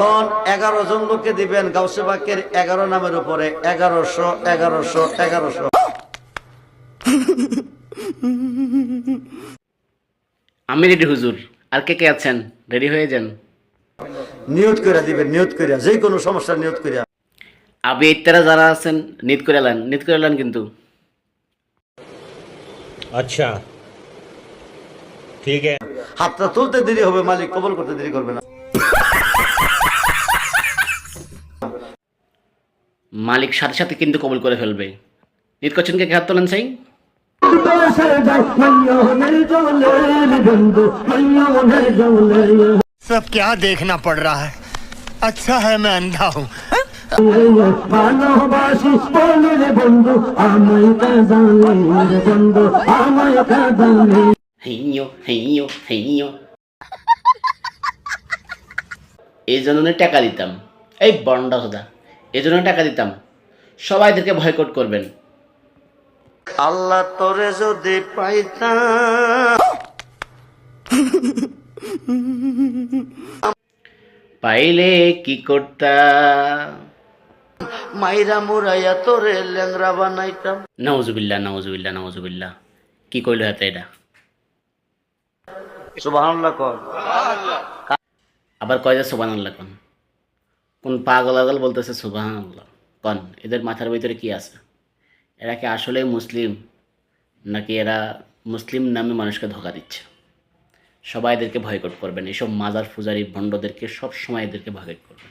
এখন এগারো জন লোককে দিবেন গাউসেবাকের এগারো নামের উপরে এগারোশো এগারোশো এগারোশো। আমি রেডি হুজুর। আর কে কে আছেন? রেডি হয়ে যান। নিয়ত করে দিবেন নিয়ত করে। যে কোনো সমস্যা নিয়ত করে। আবি ইত্যারা যারা আছেন নিত করে এলেন নিত করে এলেন কিন্তু। আচ্ছা। ঠিক আছে। হাতটা তুলতে দেরি হবে মালিক কবল করতে দেরি করবে না। মালিক সাথে সাথে কিন্তু কবুল করে ফেলবে নিত করছেন কে কে হাত তোলেন চাই सब क्या देखना पड़ रहा है अच्छा है मैं अंधा हूँ ভালোবাসিস বলে রে বন্ধু আমায় কাঁদালে রে বন্ধু আমায় কাঁদালে হেইয়ো হেইয়ো হেইয়ো এই জন্য না টাকা দিতাম এই বন্ডা সদা এই জন্য টাকা দিতাম। সবাই এদেরকে ভয়কট করবেন। আল্লাহ তোরে যদি পাইতাম। পাইলে কি করতা মাইরা মুরাইয়া তোরে ল্যাংরা বানাইতাম। নওজুবিল্লাহ নওজুবিল্লাহ নওজুবিল্লাহ কি কইল হাতে এটা? সুবহানাল্লাহ কর। আবার কয় যে সুবান আল্লাহ কন কোন পাগল আগল বলতেছে সুবাহান আল্লাহ কন, এদের মাথার ভিতরে কি আছে? এরা কি আসলে মুসলিম, নাকি এরা মুসলিম নামে মানুষকে ধোকা দিচ্ছে? সবাই এদেরকে ভয়কট করবেন। এসব মাজার ফুজারি ভণ্ডদেরকে সবসময় এদেরকে ভয়কট করবেন।